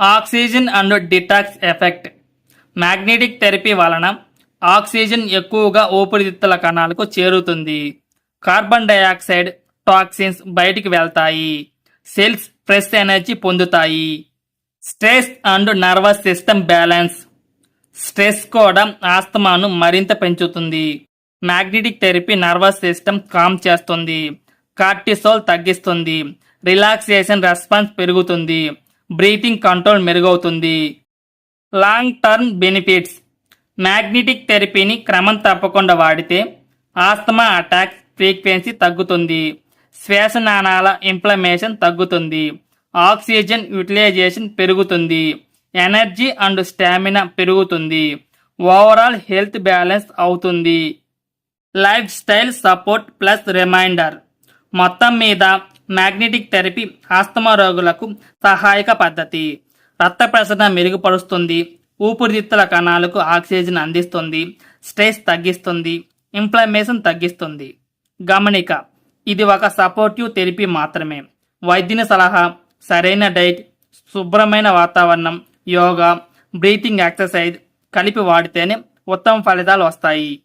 Oxygen and detox effect. Magnetic therapy వలన oxygen ఎక్కువగా ఊపిరితిత్తుల కణాలకు చేరుతుంది. కార్బన్ డయాక్సైడ్ టాక్సిన్స్ బయటికి వెళ్తాయి. సెల్స్ ఫ్రెష్ ఎనర్జీ పొందుతాయి. Stress and nervous system balance. Stress కూడా ఆస్తమాను మరింత పెంచుతుంది. Magnetic therapy nervous system calm చేస్తుంది. కార్టిసోల్ తగ్గిస్తుంది. రిలాక్సేషన్ రెస్పాన్స్ పెరుగుతుంది. బ్రీతింగ్ కంట్రోల్ మెరుగవుతుంది. Long term benefits. మ్యాగ్నెటిక్ థెరపీని క్రమం తప్పకుండా వాడితే ఆస్తమా అటాక్ ఫ్రీక్వెన్సీ తగ్గుతుంది. శ్వాసనాళాల ఇంప్లమేషన్ తగ్గుతుంది. ఆక్సిజన్ యూటిలైజేషన్ పెరుగుతుంది. ఎనర్జీ అండ్ స్టామినా పెరుగుతుంది. ఓవరాల్ హెల్త్ బ్యాలెన్స్ అవుతుంది. Lifestyle support plus reminder. మొత్తం మీద మ్యాగ్నెటిక్ థెరపీ ఆస్తమా రోగులకు సహాయక పద్ధతి. రక్త ప్రసరణ మెరుగుపరుస్తుంది. ఊపిరితిత్తుల కణాలకు ఆక్సిజన్ అందిస్తుంది. స్ట్రెస్ తగ్గిస్తుంది. ఇన్ఫ్లమేషన్ తగ్గిస్తుంది. గమనిక ఇది ఒక సపోర్టివ్ థెరపీ మాత్రమే. వైద్యుని సలహా సరైన డైట్ శుభ్రమైన వాతావరణం యోగా బ్రీతింగ్ ఎక్సర్సైజ్ కలిపి వాడితేనే ఉత్తమ ఫలితాలు వస్తాయి.